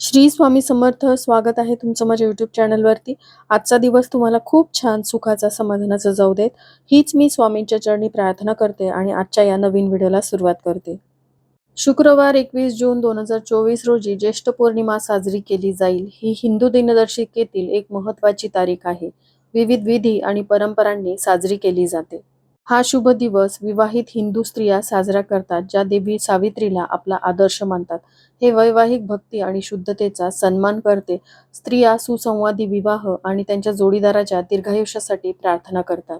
श्री स्वामी समर्थ स्वागत आहे तुमचं माझ्या यूट्यूब चॅनलवरती आजचा दिवस तुम्हाला खूप छान सुखाचा समाधानाचा जाऊ देत. हीच मी स्वामींच्या चरणी प्रार्थना करते आणि आजच्या या नवीन व्हिडिओला सुरुवात करते. शुक्रवार एकवीस जून दोन हजार चोवीस रोजी ज्येष्ठ पौर्णिमा साजरी केली जाईल. ही हिंदू दिनदर्शिकेतील एक महत्वाची तारीख आहे. विविध विधी आणि परंपरांनी साजरी केली जाते. हा शुभ दिवस विवाहित हिंदू स्त्रिया साजरा करतात ज्या देवी सावित्रीला आपला आदर्श मानतात. हे वैवाहिक भक्ती आणि शुद्धतेचा सन्मान करते. स्त्रिया सुसंवादी विवाह आणि त्यांच्या जोडीदाराच्या दीर्घायुष्यासाठी प्रार्थना करतात.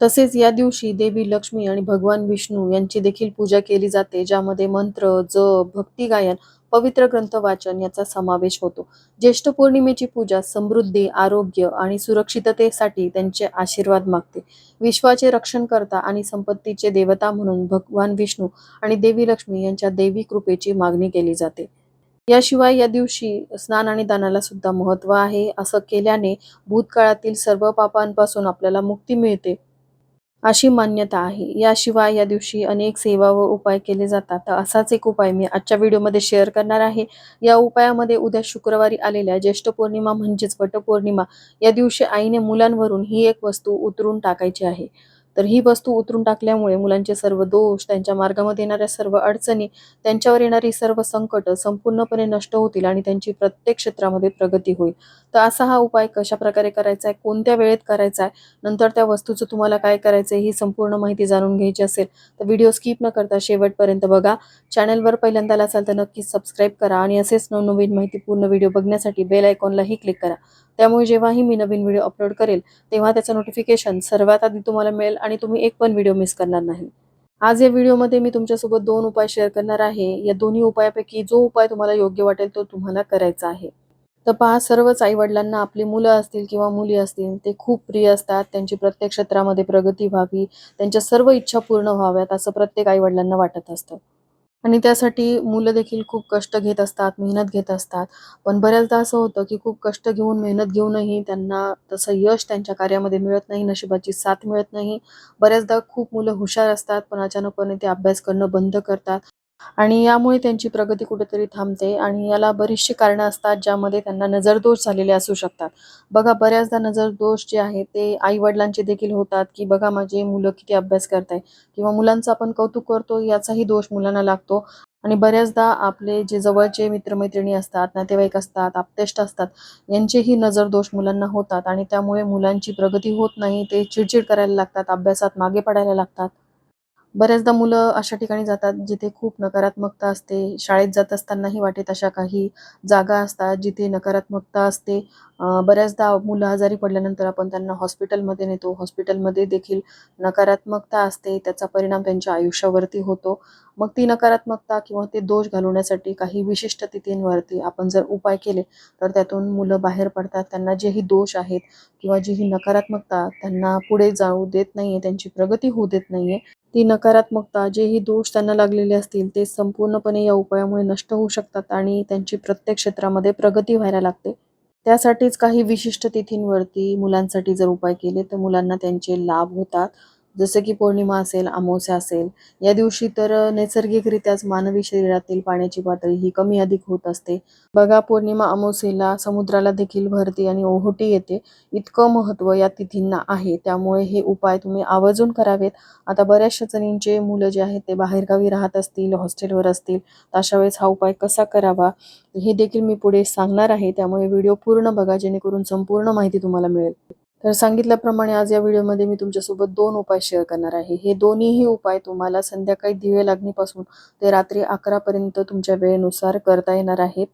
तसेच या दिवशी देवी लक्ष्मी आणि भगवान विष्णू यांची देखील पूजा केली जाते ज्यामध्ये मंत्र जप भक्ती गायन पवित्र ग्रंथ वाचन याचा समावेश होतो. ज्येष्ठ पौर्णिमेची पूजा समृद्धी आरोग्य आणि सुरक्षिततेसाठी त्यांचे आशीर्वाद मागते. विश्वाचे रक्षण करता आणि संपत्तीचे देवता म्हणून भगवान विष्णू आणि देवी लक्ष्मी यांच्या देवी कृपेची मागणी केली जाते. याशिवाय या दिवशी स्नान आणि दानाला सुद्धा महत्त्व आहे. असं केल्याने भूतकाळातील सर्व पापांपासून आपल्याला मुक्ती मिळते. अशी मान्यता आहे. याशिवाय या दिवशी अनेक सेवा व उपाय केले जातात. असाच एक उपाय मी आजच्या व्हिडिओमध्ये शेअर करणार आहे. या उपायामध्ये उद्या शुक्रवारी आलेल्या ज्येष्ठ पौर्णिमा म्हणजेच वटपौर्णिमा या दिवशी आईने मुलांवरून ही एक वस्तू उतरून टाकायची आहे. तर ही वस्तू उतरून टाकल्यामुळे मुलांचे सर्व दोष त्यांच्या मार्गामध्ये येणाऱ्या सर्व अडचणी त्यांच्यावर येणारी सर्व संकट संपूर्णपणे नष्ट होतील आणि त्यांची प्रत्येक क्षेत्रामध्ये प्रगती होईल. तर असा हा उपाय कशा प्रकारे करायचा आहे कोणत्या वेळेत करायचा आहे नंतर त्या वस्तूचं तुम्हाला काय करायचं ही संपूर्ण माहिती जाणून घ्यायची असेल तर व्हिडिओ स्किप न करता शेवटपर्यंत बघा. चॅनलवर पहिल्यांदा असाल तर नक्कीच सबस्क्राईब करा आणि असेच नवनवीन माहिती पूर्ण व्हिडिओ बघण्यासाठी बेल आयकॉनलाही क्लिक करा. त्यामुळे जेव्हाही मी नवीन व्हिडिओ अपलोड करेल तेव्हा त्याचं नोटिफिकेशन सर्वात आधी तुम्हाला मिळेल आणि तुम्ही एक पण व्हिडिओ मिस करणार नाही. आज या व्हिडिओमध्ये मी तुमच्यासोबत दोन उपाय शेअर करणार आहे. या दोन्ही उपायापैकी जो उपाय तुम्हाला योग्य वाटेल तो तुम्हाला करायचा आहे. तर पहा सर्वच आईवडिलांना आपली मुलं असतील किंवा मुली असतील ते खूप प्रिय असतात. त्यांची प्रत्येक क्षेत्रामध्ये प्रगती व्हावी त्यांच्या सर्व इच्छा पूर्ण व्हाव्यात असं प्रत्येक आईवडिलांना वाटत असतं. आणि त्यासाठी मुलं देखील खूप कष्ट घेत असतात मेहनत घेत असतात. पण बऱ्याचदा असं होतं की खूप कष्ट घेऊन मेहनत घेऊनही त्यांना तसं यश त्यांच्या कार्यामध्ये मिळत नाही नशिबाची साथ मिळत नाही. बऱ्याचदा खूप मुलं हुशार असतात पण अचानकपणे ते अभ्यास करणं बंद करतात. आणि यामुळे त्यांची प्रगती कुठेतरी थांबते आणि याला बरीचशी कारणं असतात ज्यामध्ये त्यांना नजरदोष झालेले असू शकतात. बघा बऱ्याचदा नजरदोष जे आहेत ते आई वडिलांचे देखील होतात की बघा माझे मुलं किती अभ्यास करताय किंवा मुलांचं आपण कौतुक करतो याचाही दोष मुलांना लागतो. आणि बऱ्याचदा आपले जे जवळचे मित्रमैत्रिणी असतात नातेवाईक असतात आपतेष्ट असतात यांचेही नजरदोष मुलांना होतात आणि त्यामुळे मुलांची प्रगती होत नाही ते चिडचिड करायला लागतात अभ्यासात मागे पडायला लागतात. बऱ्याचदा मुलं अशा ठिकाणी जातात जिथे खूप नकारात्मकता असते. शाळेत जात असतानाही वाटेत अशा काही जागा असतात जिथे नकारात्मकता असते. बऱ्याचदा मुलं आजारी पडल्यानंतर आपण त्यांना हॉस्पिटलमध्ये नेतो. हॉस्पिटलमध्ये देखील नकारात्मकता असते. त्याचा परिणाम त्यांच्या आयुष्यावरती होतो. मग ती नकारात्मकता किंवा ते दोष घालवण्यासाठी काही विशिष्ट तिथींवरती आपण जर उपाय केले तर त्यातून मुलं बाहेर पडतात. त्यांना जेही दोष आहेत किंवा जी ही नकारात्मकता त्यांना पुढे जाऊ देत नाहीये त्यांची प्रगती होऊ देत नाहीये ती नकारात्मकता जेही दोष त्यांना लागलेले असतील ते संपूर्णपणे या उपायामुळे नष्ट होऊ शकतात आणि त्यांची प्रत्येक क्षेत्रामध्ये प्रगती व्हायला लागते. त्यासाठीच काही विशिष्ट तिथींवरती मुलांसाठी जर उपाय केले तर मुलांना त्यांचे लाभ होतात. जसं की पौर्णिमा असेल अमावस्या असेल या दिवशी तर नैसर्गिकरित्याच मानवी शरीरातील पाण्याची पातळी ही कमी अधिक होत असते. बघा पौर्णिमा अमावस्येला समुद्राला देखील भरती आणि ओहोटी येते. इतकं महत्त्व या तिथींना आहे. त्यामुळे हे उपाय तुम्ही आवर्जून करावेत. आता बऱ्याचशा जणींचे मुलं जे आहेत ते बाहेरगावी राहत असतील हॉस्टेलवर असतील तर अशा वेळेस हा उपाय कसा करावा? हे देखील मी पुढे सांगणार आहे. त्यामुळे व्हिडिओ पूर्ण बघा जेणेकरून संपूर्ण माहिती तुम्हाला मिळेल. तर सांगितल्याप्रमाणे आज या व्हिडिओमध्ये मी तुमच्यासोबत दोन उपाय शेअर करणार आहे. हे दोन्हीही उपाय तुम्हाला संध्याकाळी दिवे लागणीपासून ते रात्री अकरापर्यंत तुमच्या वेळेनुसार करता येणार आहेत.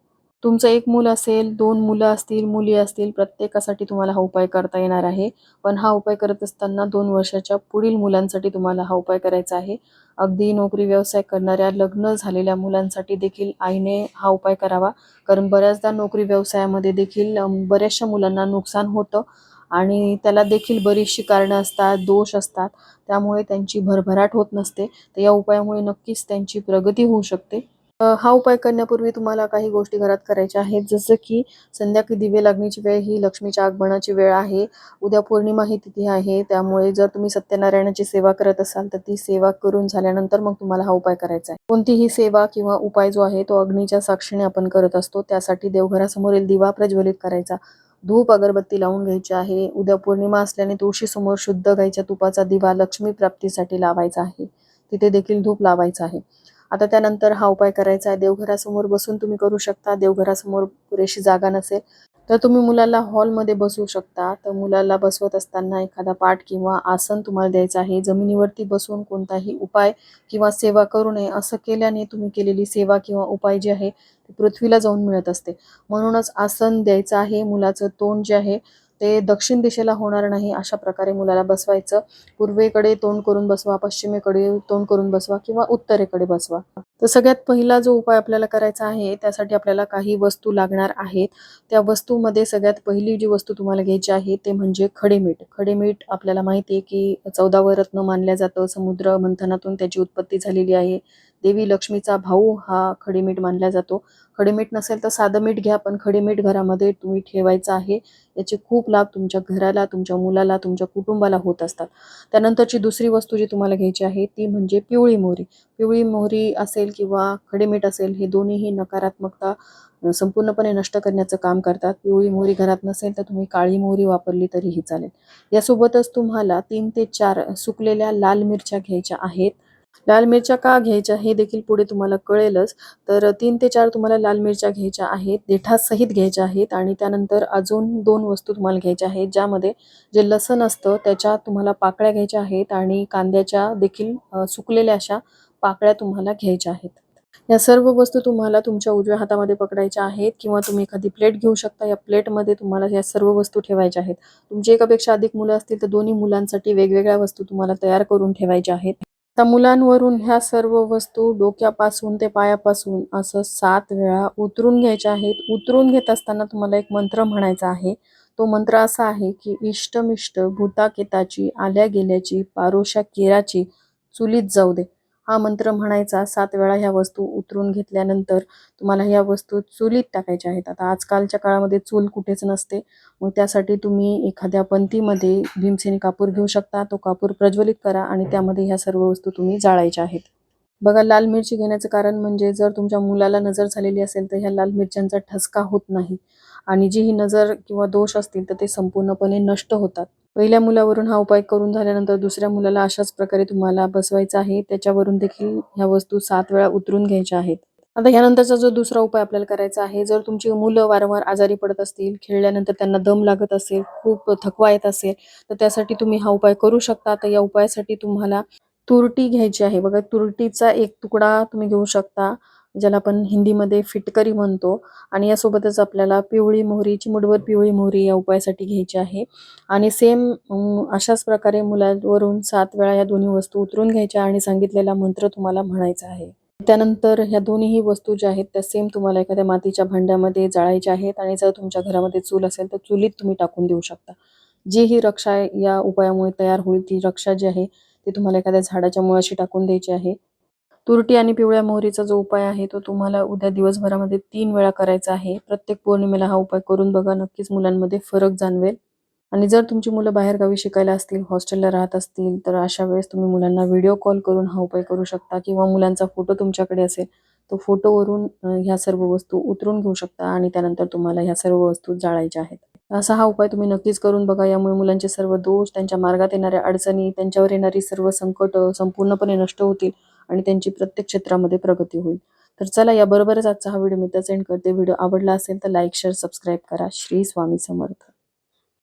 तुमचं एक मूल असेल दोन मुलं असतील मुली असतील प्रत्येकासाठी तुम्हाला हा उपाय करता येणार आहे. पण हा उपाय करत असताना दोन वर्षाच्या पुढील मुलांसाठी तुम्हाला हा उपाय करायचा आहे. अगदी नोकरी व्यवसाय करणाऱ्या लग्न झालेल्या मुलांसाठी देखील आईने हा उपाय करावा. कारण बऱ्याचदा नोकरी व्यवसायामध्ये देखील बऱ्याचशा मुलांना नुकसान होतं. आणि त्याला देखील बरीचशी कारणं असतात दोष असतात. त्यामुळे त्यांची भरभराट होत नसते. तर या उपायामुळे नक्कीच त्यांची प्रगती होऊ शकते. हा उपाय करण्यापूर्वी तुम्हाला काही गोष्टी घरात करायच्या आहेत. जसं की संध्याकाळी दिवे लागण्याची वेळ ही लक्ष्मीच्या आगमनाची वेळ आहे. उद्या पौर्णिमा ही तिथी आहे. त्यामुळे जर तुम्ही सत्यनारायणाची सेवा करत असाल तर ती सेवा करून झाल्यानंतर मग तुम्हाला हा उपाय करायचा आहे. कोणतीही सेवा किंवा उपाय जो आहे तो अग्नीच्या साक्षीने आपण करत असतो. त्यासाठी देवघरासमोरील दिवा प्रज्वलित करायचा. धूप अगरबत्ती लावून घ्यायची आहे. उद्या पौर्णिमा असल्याने तुळशी समोर शुद्ध गाईच्या तुपाचा दिवा लक्ष्मी प्राप्तीसाठी लावायचा आहे. तिथे देखील धूप लावायचा आहे. आता त्यानंतर हा उपाय करायचा आहे. देवघरासमोर बसून तुम्ही करू शकता. देवघरासमोर पुरेशी जागा नसेल तर तुम्ही मुलाला हॉलमध्ये बसवू शकता. तर मुलाला बसवत असताना एखादा पाठ किंवा आसन तुम्हाला द्यायचं आहे. जमिनीवरती बसून कोणताही उपाय किंवा सेवा करू नये. असं केल्याने तुम्ही केलेली सेवा किंवा उपाय जे आहे ते पृथ्वीला जाऊन मिळत असते. म्हणूनच आसन द्यायचं आहे. मुलाचं तोंड जे आहे ते दक्षिण दिशेला होणार नाही अशा प्रकारे मुलाला बसवायचं. पूर्वेकडे तोंड करून बसवा पश्चिमेकडे तोंड करून बसवा किंवा उत्तरेकडे बसवा. तर सगळ्यात पहिला जो उपाय आपल्याला करायचा आहे त्यासाठी आपल्याला काही वस्तू लागणार आहेत. त्या वस्तूमध्ये सगळ्यात पहिली जी वस्तू तुम्हाला घ्यायची आहे ते म्हणजे खडेमीठ. खडेमीठ आपल्याला माहिती आहे की चौदावं रत्न मानल्या जातं समुद्र मंथनातून त्याची उत्पत्ती झालेली आहे. देवी लक्ष्मीचा भाऊ हा खडीमीठ मानला जातो. खडीमीठ नसेल तर साधं मीठ घ्या पण खडीमीठ घरामध्ये तुम्ही ठेवायचं आहे. याचे खूप लाभ तुमच्या घराला तुमच्या मुलाला तुमच्या कुटुंबाला होत असतात. त्यानंतरची दुसरी वस्तू जी तुम्हाला घ्यायची आहे ती म्हणजे पिवळी मोहरी. पिवळी मोहरी असेल किंवा खडीमीठ असेल हे दोन्हीही नकारात्मकता संपूर्णपणे नष्ट करण्याचं काम करतात. पिवळी मोहरी घरात नसेल तर तुम्ही काळी मोहरी वापरली तरीही चालेल. यासोबतच तुम्हाला तीन ते चार सुकलेल्या लाल मिरच्या घ्यायच्या आहेत. लाल मिरच्या का घ्यायच्या हे देखील पुढे तुम्हाला कळेलच. तर तीन ते चार तुम्हाला लाल मिरच्या घ्यायच्या आहेत देठासहित घ्यायच्या आहेत आणि त्यानंतर अजून दोन वस्तू तुम्हाला घ्यायच्या आहेत ज्यामध्ये जे लसण असतं त्याच्या तुम्हाला पाकळ्या घ्यायच्या आहेत आणि कांद्याच्या देखील सुकलेल्या अशा पाकळ्या तुम्हाला घ्यायच्या आहेत. या सर्व वस्तू तुम्हाला तुमच्या उजव्या हातामध्ये पकडायच्या आहेत किंवा तुम्ही एखादी प्लेट घेऊ शकता या प्लेटमध्ये तुम्हाला या सर्व वस्तू ठेवायच्या आहेत. तुमची एकापेक्षा अधिक मुलं असतील तर दोन्ही मुलांसाठी वेगवेगळ्या वस्तू तुम्हाला तयार करून ठेवायच्या आहेत. त्या मुलांवरून ह्या सर्व वस्तू डोक्यापासून ते पायापासून असं सात वेळा उतरून घ्यायच्या आहेत. उतरून घेत असताना तुम्हाला एक मंत्र म्हणायचा आहे. तो मंत्र असा आहे की इष्टमिष्ट भूताकेताची आल्या गेल्याची पारोशा केराची चुलीत जाऊ दे. हा मंत्र म्हणायचा सात वेळा ह्या वस्तू उतरून घेतल्यानंतर तुम्हाला ह्या वस्तू चुलीत टाकायच्या आहेत. आता आजकालच्या काळामध्ये चूल कुठेच नसते. मग त्यासाठी तुम्ही एखाद्या पंथीमध्ये भीमसेनी कापूर घेऊ शकता. तो कापूर प्रज्वलित करा आणि त्यामध्ये ह्या सर्व वस्तू तुम्ही जाळायच्या आहेत. बघा लाल मिरची घेण्याचं कारण म्हणजे जर तुमच्या मुलाला नजर झालेली असेल तर ह्या लाल मिरच्यांचा ठसका होत नाही. आणि जी ही नजर किंवा दोष असतील तर ते संपूर्णपणे नष्ट होतात. पहिल्या मुलावरून हा उपाय करून झाल्यानंतर दुसऱ्या मुलाला अशाच प्रकारे तुम्हाला बसवायचा आहे. त्याच्यावरून देखील ह्या वस्तू सात वेळा उतरून घ्यायच्या आहेत. आता ह्यानंतरचा जो दुसरा उपाय आपल्याला करायचा आहे जर तुमची मुलं वारंवार आजारी पडत असतील खेळल्यानंतर त्यांना दम लागत असेल खूप थकवा येत असेल तर त्यासाठी तुम्ही हा उपाय करू शकता. तर या उपायासाठी तुम्हाला तुरटी घ्यायची आहे. बघा तुरटीचा एक तुकडा तुम्ही घेऊ शकता. ज्याला आपण हिंदीमध्ये फिटकरी म्हणतो. आणि यासोबतच आपल्याला पिवळी मोहरी चिमुडवर पिवळी मोहरी या उपायासाठी घ्यायची आहे. आणि सेम अशाच प्रकारे मुलावरून सात वेळा या दोन्ही वस्तू उतरून घ्यायच्या आणि सांगितलेला मंत्र तुम्हाला म्हणायचा आहे. त्यानंतर ह्या दोन्हीही वस्तू ज्या आहेत त्या सेम तुम्हाला एखाद्या मातीच्या भांड्यामध्ये जाळायच्या आहेत आणि जर तुमच्या घरामध्ये चूल असेल तर चुलीत तुम्ही टाकून देऊ शकता. जी ही रक्षा या उपायामुळे तयार होईल ती रक्षा जी आहे ती तुम्हाला एखाद्या झाडाच्या मुळाशी टाकून द्यायची आहे. तुरटी आणि पिवळ्या मोहरीचा जो उपाय आहे तो तुम्हाला उद्या दिवसभरामध्ये तीन वेळा करायचा आहे. प्रत्येक पौर्णिमेला हा उपाय करून बघा नक्कीच मुलांमध्ये फरक जाणवेल. आणि जर तुमची मुलं बाहेरगावी शिकायला असतील हॉस्टेलला राहत असतील तर अशा वेळेस तुम्ही मुलांना व्हिडिओ कॉल करून हा उपाय करू शकता किंवा मुलांचा फोटो तुमच्याकडे असेल तो फोटोवरून ह्या सर्व वस्तू उतरून घेऊ शकता आणि त्यानंतर तुम्हाला ह्या सर्व वस्तू जाळायच्या आहेत. असा हा उपाय तुम्ही नक्कीच करून बघा. यामुळे मुलांचे सर्व दोष त्यांच्या मार्गात येणाऱ्या अडचणी त्यांच्यावर येणारी सर्व संकट संपूर्णपणे नष्ट होतील आणि त्यांची प्रत्येक क्षेत्रामध्ये प्रगती होईल. तर चला याबरोबरच आजचा हा व्हिडिओ मी इथंच सेंड करते. व्हिडिओ आवडला असेल तर लाईक शेअर सबस्क्राईब करा. श्री स्वामी समर्थ.